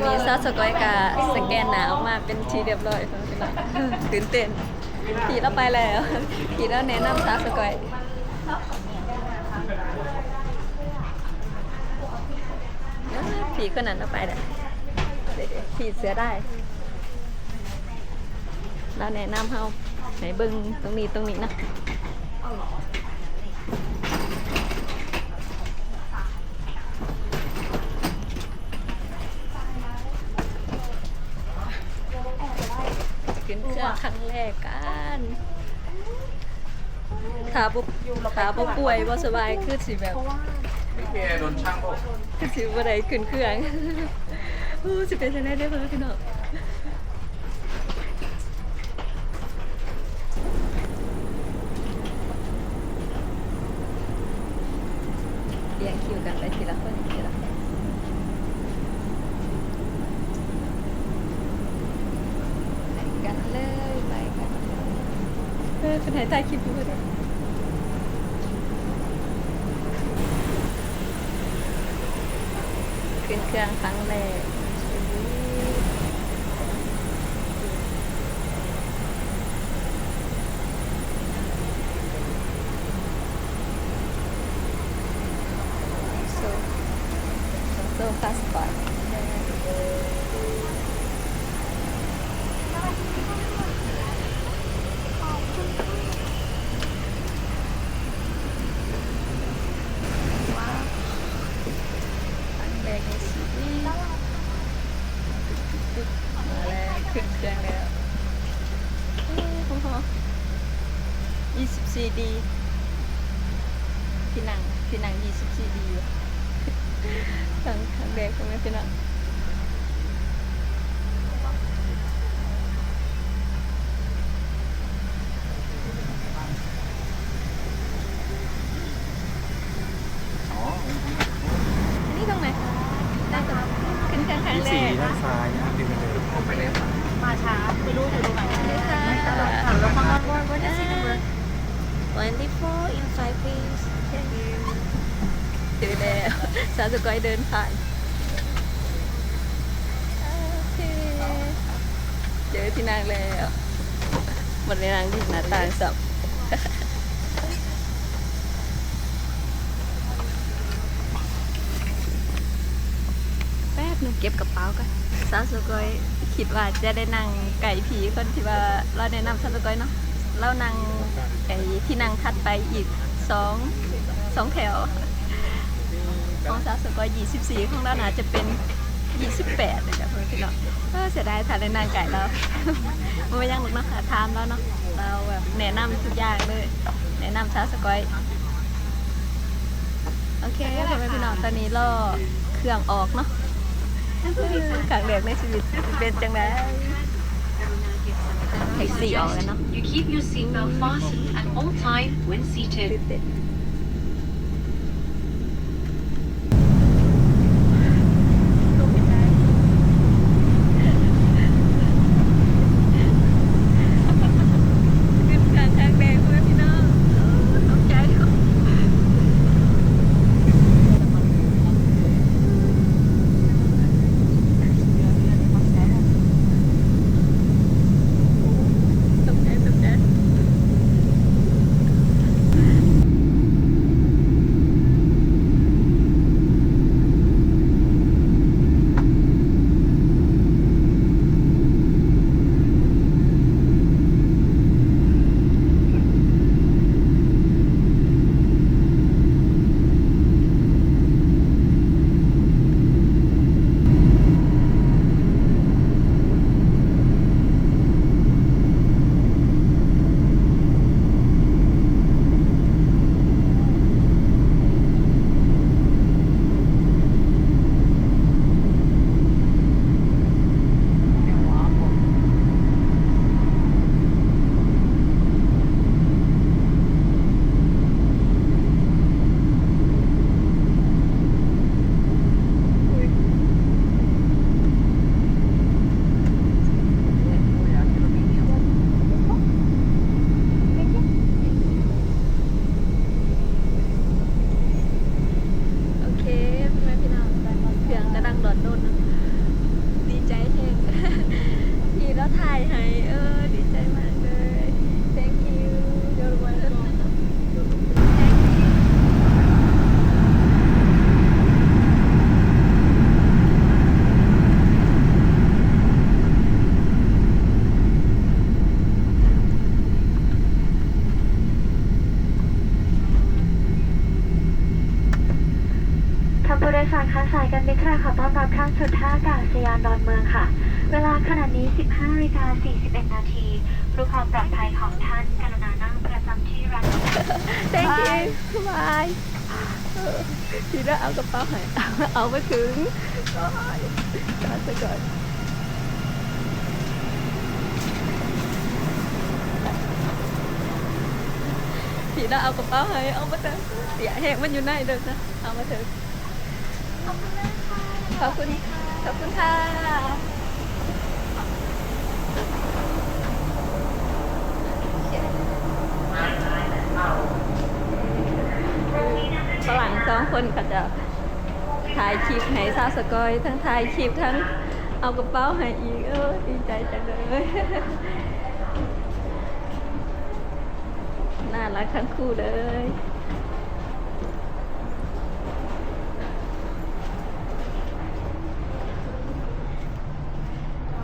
อนนี้ซาสกอยกาสแกนหนาออกมาเป็นทีเรียบร้อยพี่น้องตื่นเต้นผีเราไปแล้วผีเราแนะนำซาสกอยผีคนนั้นเราไปแล้วผีเสือได้เราแนะนำเฮาไหนเบิ้งตรงนี้ตรงนี้นะขึ้นเครื่ องครั้งแรกกันขาบุขาบุป่วยบ่สบายคือสิแบบพี่เกโดนช่างพวกคือสิบ่ได้ขึ้นเครื่องอู้สิเป็นจังได๋เด้อเพิ่นพี่น้องเรียงคิวกันไปทีละคนทีละคนไปกันเลยไปกันเลย เออคนไหนถ่ายคลิปดูด้วยขึ้นเครื่องครั้งแรกชีวิตโซโซพาสปอร์ตว้าวครั้งแรกในชีวิตมาแล้วขึ้นเครื่องแล้วโอ้โห 24ดีที่นั่งที่นั่ง24ดีอยู่ครั้งครั้งแรกใช่ไหมพี่น้องอันนี้ตรงไหนน่าจะขึ้นเครื่องครั้งแรสี่กด้านซ้ายนะดึงไปเลยผมไปเลยมาช้าไม่รู้อยู่ตรงไหนค่ะแล้วฟั 24 in 5 please เจอแล้วสาวสกอยเดินผ่านโอเคเจอที่นั่งแล้วหมดเวลาที่หน้าต่างสับแป๊บหนึงเก็บกระเป๋ากันสาวสกอยคิดว่าจะได้นั่งไก่ผีคนที่ว่าเราแนะนำสาวสกอยเนาะ เรานั่งไก่ที่นั่งถัดไปอีกสองสองแถว ของสาวสกอย24ของเราน่าจะเป็น28เลยจ้ะเพื่อนพี่น้องเออเสียดายถ่ายในนางไก่แล้วมันไม่ยังหรอกเนาะคะทามแล้วเนาะเราแบบแนะนำทุกอย่างเลย แนะนำสาวสกอยโอเคเพื่อแม่พี่น้องตอนนี้รอเครื่องออกเนาะครั้งแรกในชีวิตเป็นจังได แท็กซี่ออกกันเนาะ You keep your seatbelt fastened at all time when seated. ผู้โดยสารคะสายการบินไทยขอต้อนรับท่านสู่ท่าอากาศยานดอนเมืองค่ะ เวลาขณะนี้ 15นาฬิกา41 นาทีเพื่อความปลอดภัยของท่านกรุณานั่งประจำที่รัน thank you บายพี่แล้เอากระเป๋าให้เอาไปถึงโอ้ยจอดไปก่อนพี่แล้เอากระเป๋าให้เอามาเถอะเสียแหกมันอยู่ในเดินนะเอามาเถอะ ขอบคุณขอบคุณค่ะฝรั่งสองคนก็จะถ่ายคลิปให้ซาวสกอยทั้งถ่ายคลิปทั้งเอากระเป๋าให้อีกเออดีใจจังเลยน่ารักทั้งคู่เลย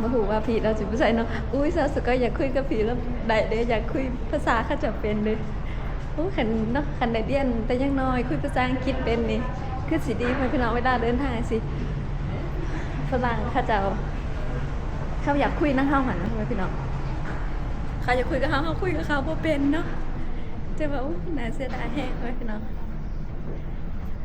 มาหูว่าพี่เราจะไม่ใช่เนาะอุ้ยซาสก็อยากคุยกับพี่แล้วได้เลยอยากคุยภาษาเข้าจะเป็นเลยโอ้ขันเนาะขันไดเดียนแต่ยังน้อยคุยภาษาอังกฤษเป็นนี่คือสิดีพี่น้องเวลาเดินทางสิฝรั่งเขาจะเขาอยากคุยนะเข้าหันนะพี่น้องเขาอยากคุยกับเขาเขาคุยกับเขาเพราะเป็นเนาะจะแบบอู้น่าเสียดายแห้งเลยพี่น้อง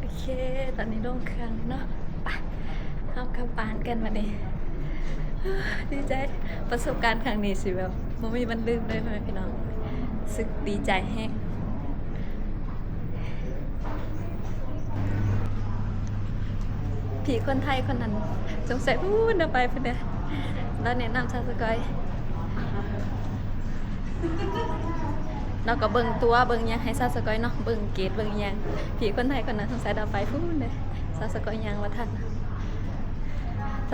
โอเค ตอนนี้ลงเครื่องเนาะไปเอากลับบ้านกันมาดิ ดีใจประสบการณ์ครั้งนี้สิแบบมันไม่มีวันลืมเลยพ่อแม่พี่น้องรู้สึกดีใจแห้งผีคนไทยคนนั้นสงสัยพูดไปเพื่อนแล้วแนะนำชาสกอยเราก็เบิ่งตัวเบิ่งยังให้ซาสกอยเนาะเบิ่งเกตเบิ่งยังผีคนไทยคนนั้นสงสัยเราไปพูดเลยซาสกอยยังว่าท่าน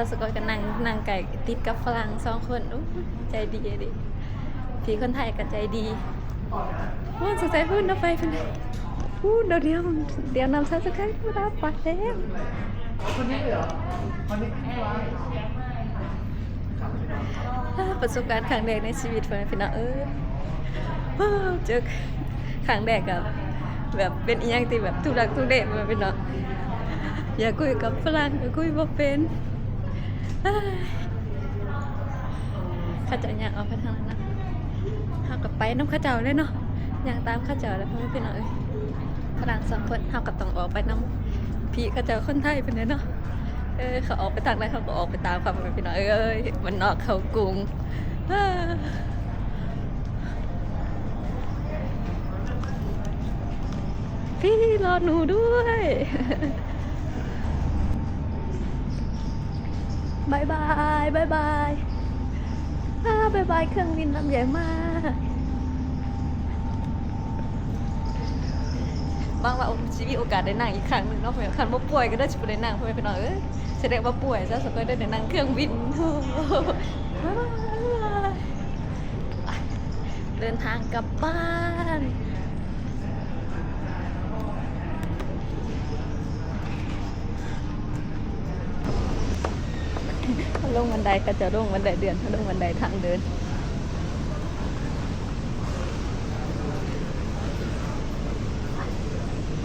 ซาสกอยกับนางนางไก่ติดกับฝรั่งสองคนอู้ใจดีดิพี่คนไทยก็ใจดีโอ้สนใจพูดนะไปเป็นไงพูดเดี๋ยวเดียวเดี๋ยวนำซาสกอยพูดรับไปแล้วอ่าประสบการณ์ครั้งแรกในชีวิตเพื่อนพี่น้องเออว้าวเจอครั้งแรกกับแบบเป็นอีหยังที่แบบทุรักทุเลเพื่อนพี่น้องอยากคุยกับฝรั่งก็คุยบ่เป็น ข้าเจ้าอยากเอาไปทางนั้นนะเฮากับไปน้ำข้าเจ้าเลยเนาะอย่ากตามข้าเจ้าแล้วพ่อแม่พี่น้องเอ้ยฝรั่งสองคนเฮากับต้องออกไปน้ำพี่ข้าเจ้าคนไทยเป็นเนาะเออเขาออกไปทางไหนเขาก็ออกไปตามความเป็นพี่น้องเอ้ยมันนอกเขากรุงพี่รอหนูด้วย บายบายบายบายอ่าบายบายเครื่องบินลำใหญ่มาก บางว่าชีวิตโอกาสได้นั่งอีกครั้งหนึ่งเนาะเพื่อนคันว่าป่วยก็ได้ชิบได้นั่งเพื่อนพี่น้องเอ้ยแสดงว่าป่วยซะสักก็ได้ได้นั่งเครื่องบินโอ้บายบายเดินทางกลับบ้าน ถ้าลงบันไดก็จะลงบันไดเดือนถ้าลงบันไดทางเดิน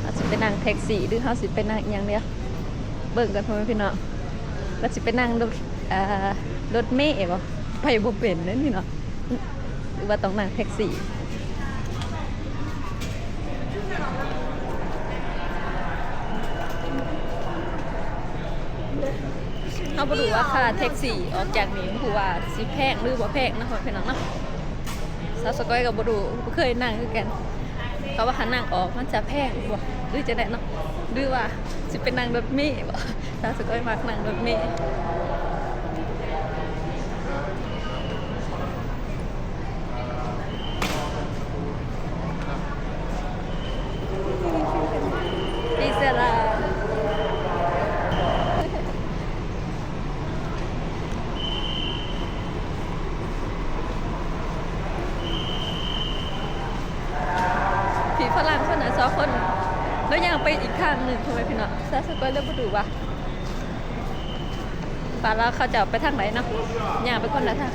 เราสิไปนั่งแท็กซี่หรือเขาสิไปนั่งอย่างเนี้ยเบิ่งกันพ่อแม่พี่น้องเราสิไปนั่งรถอ่ารถเมล์บ่ไปบ่เป็นนั่นนี่เนาะหรือว่าต้องนั่งแท็กซี่ เขาบ่รู้ว่าค่าแท็กซี่ออกจากนี้คือว่าสิแพงหรือบ่แพงนะพ่อแม่พี่น้องเนาะซาสกอยกับบรู้เคยนั่งคือกัน เขาว่าหันนั่งออกมันจะแพงบ่หรือจะได้เนาะหรือว่าสิเป็นนั่งรถเมล์บ่ซาสกอยมักนั่งรถเมล์อิสระ ฝรั่งคนน่ะสองคนแล้วยังไปอีกข้างหนึ่งทำไมพี่น้องซาสกอยเริ่มมาดูว่าป่าแล้วเขาจะไปทางไหนเนาะย่างไปคนละทาง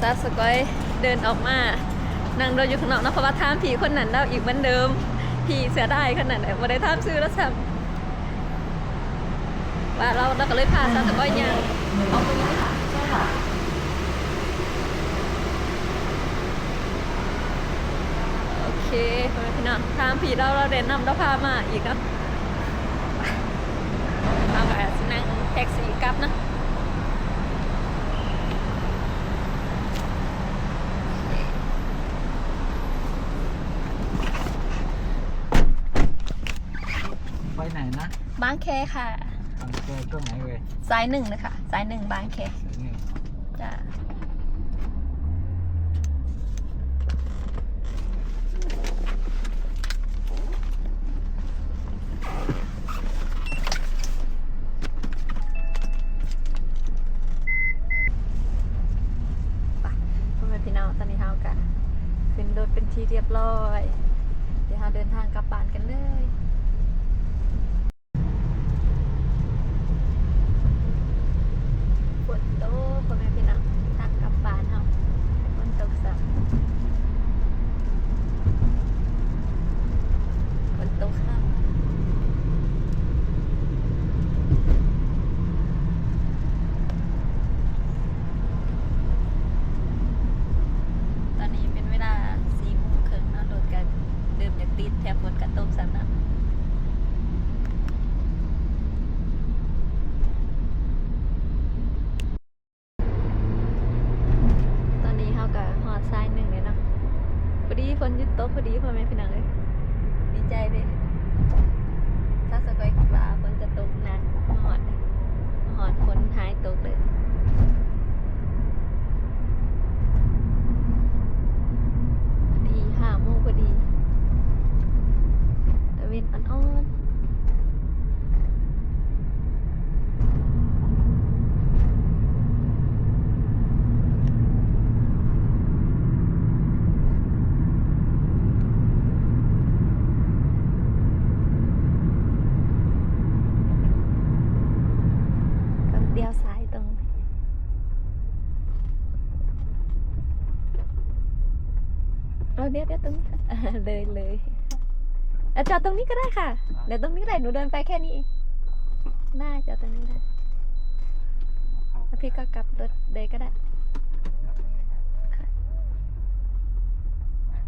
ซาสกอยเดินออกมานั่งรออยู่ข้างนอกนะเพราะว่าทามผีคนนั้นแล้วอีกเหมือนเดิมผีเสียดายขนาดไหนมาได้ทามซื้อแล้วซ้ำ ว่าเราเราก็เลยพาซาสกอยยังออกไปเลยค่ะโอเคพ่อแม่พี่น้องทามผีเราเราเดินนำเราพามาอีกเนาะเอาไปนั่งแท็กซี่กลับเนาะไปไหนนะบางแคค่ะทาง เจอตรงไหนเว้ยสายหนึ่งนะคะสายหนึ่งบางแคนี่จ้ะไปพ่อแม่พี่น้องตอนนี้เฮากันขึ้นรถเป็นที่เรียบร้อย เดี๋ยวเราเดินทางกลับบ้านกันเลย ฝนตกพ่อแม่พี่น้องทางกลับบ้านเฮาฝนตกสักฝนตกค่ะตอนนี้เป็นเวลาสี่โมงครึ่งเนาะรถกันเดิมอยากติดแถมฝนกระตกสักนะ ตอนนี้เขากับหอดทรายหนึ่งเลยเนาะพอดีฝนหยุดตกพอดีพ่อแม่พี่น้องเลย ดีใจเลยถ้าสกอยคิดว่าฝนจะตกหนักมาหอดเลยมาหอดฝนหายตกเลยดีห้าโมงพอดีตะเวนอ่อนๆก็เดียวซ้ายตรง เอาเดี๋ยวเดี๋ยวตรงนี้ค่ะอ่าเลยเลยอะจอดตรงนี้ก็ได้ค่ะ เดี๋ยวตรงนี้ก็ได้หนูเดินไปแค่นี้เองได้จอดตรงนี้ได้แล้วพี่ก็กลับรถเลยก็ได้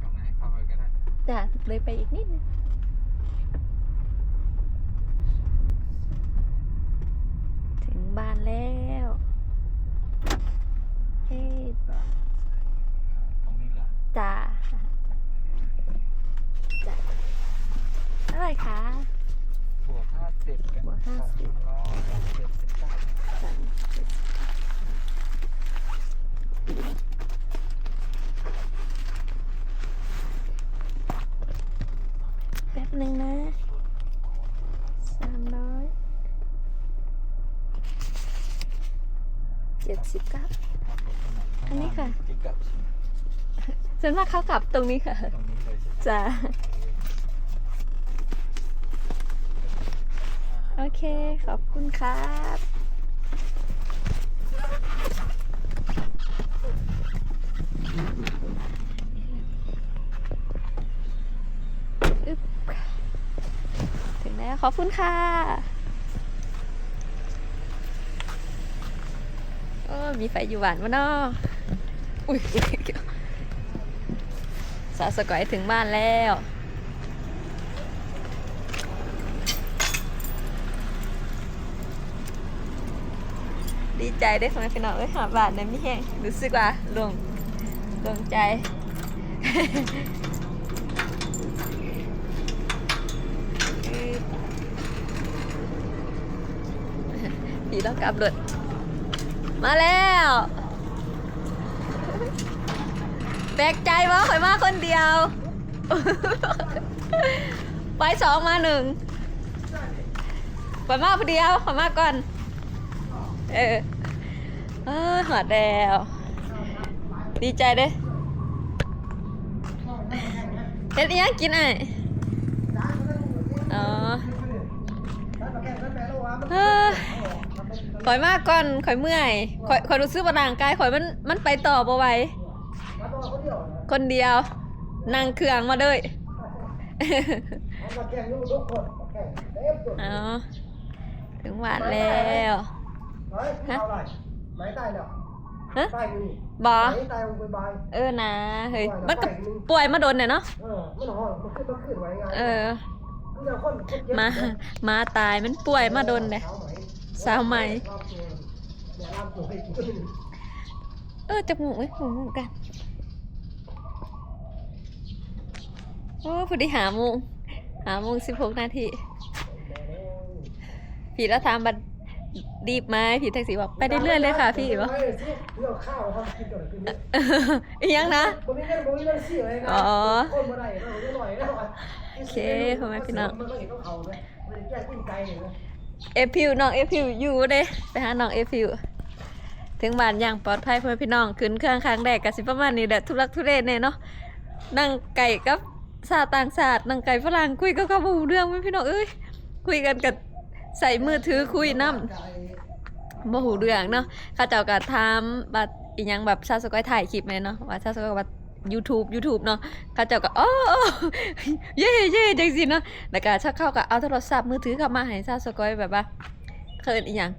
ตรงไหนเข้าไปก็ได้จ้ะเลยไปอีกนิดนึงถึงบ้านแล้วเฮ้ยตรงนี้เหรอจ้าจ้า อะไรคะบวกห้าสิบเป็นบวก50สองร้อยเจ็ดสิบเก้าสามสิบแป๊บหนึ่งนะสามร้อยเจ็ดสิบเก้าอันนี้ค่ะที่กลับส่วนมากเขากลับตรงนี้ค่ะ ตรงนี้เลยใช่ไหมจ้าโอ เค ขอบคุณครับอึ๊บถึงแล้วขอบคุณค่ะโอ้มีไฟอยู่หวานวะเนาะอุ้ยอุ๊ยสาวสกอยถึงบ้านแล้ว ใจได้สมัยพี่น้องเอ้ยหาบาทนะมีแห้งรู้สึกว่าลงลงใจพี่ต้องกลับรถมาแล้วแปลกใจว่าข่อยมาคนเดียว ไปสองมาหนึ่งก่อนมาพอดียวขอมาก่อน เออ อหอดแล้ว ดีใจเด้เฮ็ดยังกินไอ้อ๋อข่อยมาก่อนข่อยเมื่อยข่อยข่อยรู้สึกว่าร่างกายข่อยมันมันไปต่อบ่ไหวคนเดียวนั่งเครื่องมาเลยเอาถึงหวานแล้วฮะ ไหนตายแล้วฮะตายอยู่นี่บอไหนตายลงไปบายเออนะเฮ้ยมันก็ป่วยมาโดนเนี่ยเนาะเออมันหอนมันขึ้นมันขึ้นไว้ไงเออมันจะคนคนเจ็บมามาตายมันป่วยมาโดนเลยสาวใหม่รอบตัวเนี่ยรอบตัวให้กูเออจมูกไว้หูเหมือนกันโอ้พอดีหาโมงหาโมงสิบหกนาทีพี่แล้วถามบัด ดีบไหมพี่แท็กซี่บอกไปได้เรื่อยๆเลยค่ะพี่บอกเฮ้ยสิเรื่องข้าวทำกินก่อนคืนนี้อีกยังนะบ่มีเงินบ่มีเงินสิอะไรนะอ๋อคนบ่ได้เราเรียกหน่อยนะโอเคพ่อแม่พี่น้องมันก็เห็นต้องเขาเลยมันจะแก้กุ้งไก่เลยนะเอฟิวน้องเอฟิวอยู่เด้ไปหาน้องเอฟิวถึงบ้านอย่างปลอดภัยเพื่อนพี่น้องขึ้นเครื่องครั้งแรกก็สิประมาณนี้แหละทุลักทุเลเนี่ยเนาะนั่งไก่กับชาติต่างชาตินั่งไก่ฝรั่งคุยกับเขาบรูเรื่องไหมพี่น้องเอ้ยคุยกันกับ ใส่มือถือคุยน้ำบ่หูเรื่องเนาะเข้าเจ้าก็ถามบัดอีหยังแบบชาสก้อยถ่ายคลิปไหมเนาะว่าชาสก้อยว่า YouTube YouTube เนาะเข้าเจ้าก็อ๋ออ๋อเย่เย่จังสิเนาะแล้วก็ชาเข้าก็เอาโทรศัพท์มือถือเข้ามาให้ชาสก้อยแบบว่าเคินอีหยัง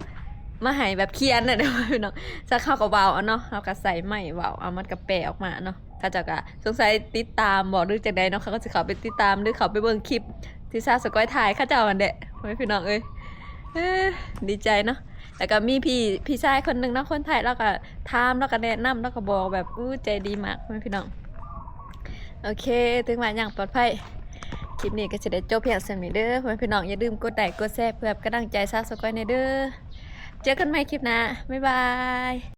มาให้แบบเคียนน่ะเด้อพี่น้องจะเข้ากับเบาเอานาะเราก็ใส่ไม้เบาเอามันก็แปะออกมาเนาะเขาเจะก็สงสัยติดตามบอกหรือจังใดเนาะเขาก็จะเข้าไปติดตามหรือเขาไปเบิ่งคลิปที่ซาสก้อยถ่ายเข้าเจ้าอันเดะพ่อแม่พี่น้องเอ้ย ดีใจเนาะแล้วก็มีพี่พี่ชายคนหนึ่งเนาะคนไทยแล้วก็ถามแล้วก็แนะนำแล้วก็บอกแบบอู้ใจดีมากพี่น้องโอเค ถึงมาอย่างปลอดภัยคลิปนี้ก็จะได้จบเพียงเท่านี้เด้อเพื่อนพี่น้องอย่าลืมกดไลค์กดแชร์เพื่อกระดังใจซาสกอยในเด้อเจอกันใหม่คลิปหน้าบ๊ายบาย